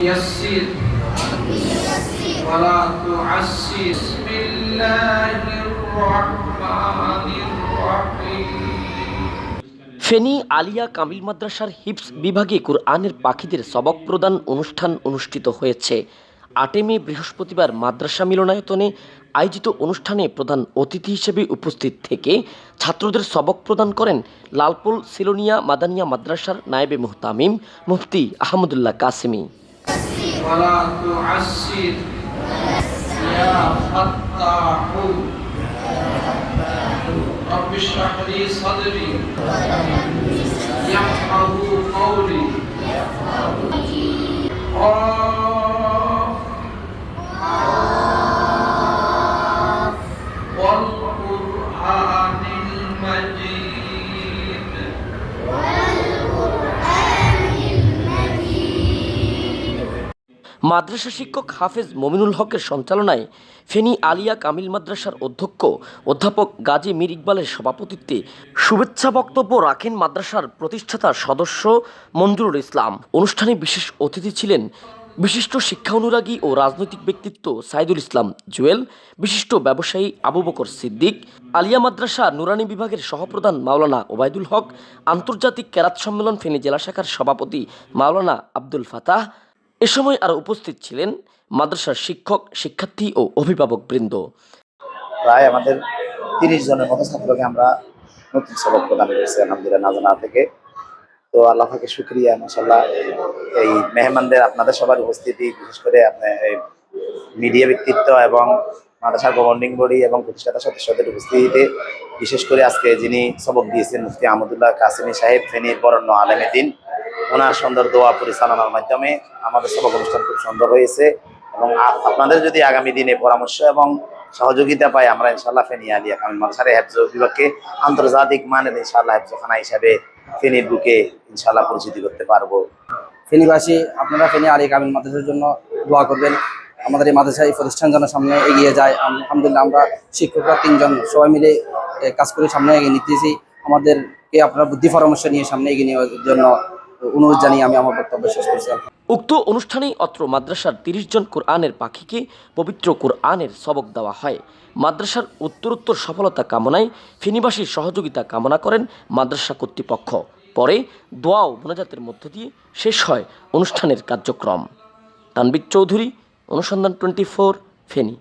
يسر ولا تعسر بسم الله الرحمن الرحيم ফেনী আলিয়া কামিল মাদ্রাসার হিপস বিভাগে কুরআনের পাখিদের সবক প্রদান অনুষ্ঠান অনুষ্ঠিত হয়েছে আটে মে বৃহস্পতিবার মাদ্রাসা মিলনায়তনে আয়োজিত অনুষ্ঠানে প্রধান অতিথি হিসেবে উপস্থিত থেকে ছাত্রদের সবক প্রদান করেন লালপুল সিলোনিয়া মাদানিয়া মাদ্রাসার নায়েবে মুহতামিম মুফতি আহমদুল্লাহ কাসেমি ولا تعسر. يا فتاح. رب اشرح لي صدري. মাদ্রাসা শিক্ষক হাফেজ মমিনুল হকের সঞ্চালনায় ফেনী আলিয়া কামিল মাদ্রাসার অধ্যক্ষ অধ্যাপক গাজী মীর ইকবালের সভাপতিত্বে শুভেচ্ছা বক্তব্য রাখেন মাদ্রাসার প্রতিষ্ঠাতা সদস্য মঞ্জুরুল ইসলাম। অনুষ্ঠানে বিশেষ অতিথি ছিলেন বিশিষ্ট শিক্ষা অনুরাগী ও রাজনৈতিক ব্যক্তিত্ব সাইদুল ইসলাম জুয়েল, বিশিষ্ট ব্যবসায়ী আবু বকর সিদ্দিক, আলিয়া মাদ্রাসা নুরানি বিভাগের সহপ্রধান মাওলানা ওবায়দুল হক, আন্তর্জাতিক ক্যারাত সম্মেলন ফেনী জেলা শাখার সভাপতি মাওলানা আব্দুল ফাতাহ এ সময় আরও উপস্থিত ছিলেন মাদ্রাসার শিক্ষক, শিক্ষার্থী ও অভিভাবক বৃন্দ। প্রায় আমাদের তিরিশ জনের মতো ছাত্রকে আমরা নতুন সবক প্রদান করেছি, আলহামদুলিল্লাহ, নাজানা থেকে। তো আল্লাহকে শুক্রিয়া মাসাল্লাহ এই মেহমানদের, আপনাদের সবার উপস্থিতি, বিশেষ করে আপনার মিডিয়া ব্যক্তিত্ব এবং মাদ্রাসা গভর্নিং বডি এবং প্রতিষ্ঠাতা সদস্যদের উপস্থিতিতে, বিশেষ করে আজকে যিনি সবক দিয়েছেন মুফতি আহমদুল্লাহ কাসিমি সাহেব, ফেনীর বরণ্য আলেমে দিন ওনার সুন্দর দোয়া পরিচালনার মাধ্যমে আমাদের সবক অনুষ্ঠান খুব সুন্দর হয়েছে এবং আপনাদের যদি আগামী দিনে পরামর্শ এবং সহযোগিতা পাই আমরা ইনশাল্লাহ ফেনী আলিয়া কামিল মাদ্রাসার হেফজ বিভাগকে আন্তর্জাতিক মানের ইনশাল্লাহ হেফজখানা হিসাবে ফেনীর বুকে ইনশাল্লাহ পরিচিতি করতে পারব। ফেনীবাসী, আপনারা ফেনী আলী কামিল মাদ্রাসার জন্য দোয়া করবেন। আমাদের এই মাদ্রাসা এই প্রতিষ্ঠান যেন সামনে এগিয়ে যায়। আলহামদুলিল্লাহ, আমরা শিক্ষকরা তিনজন সবাই মিলে কাজ করে সামনে এগিয়ে নিতেছি। আমাদেরকে আপনারা বুদ্ধি পরামর্শ নিয়ে সামনে এগিয়ে নেওয়ার জন্য অনুরোধ জানিয়ে আমি আমার বক্তব্য শেষ করছি। উক্ত অনুষ্ঠানেই অত্র মাদ্রাসার তিরিশ জন কোরআনের পাখিকে পবিত্র কোরআনের সবক দেওয়া হয়। মাদ্রাসার উত্তরোত্তর সফলতা কামনায় ফেনীবাসীর সহযোগিতা কামনা করেন মাদ্রাসা কর্তৃপক্ষ। পরে দোয়া ও মোনাজাতের মধ্য দিয়ে শেষ হয় অনুষ্ঠানের কার্যক্রম। তানবির চৌধুরী, অনুসন্ধান টোয়েন্টি ফোর, ফেনী।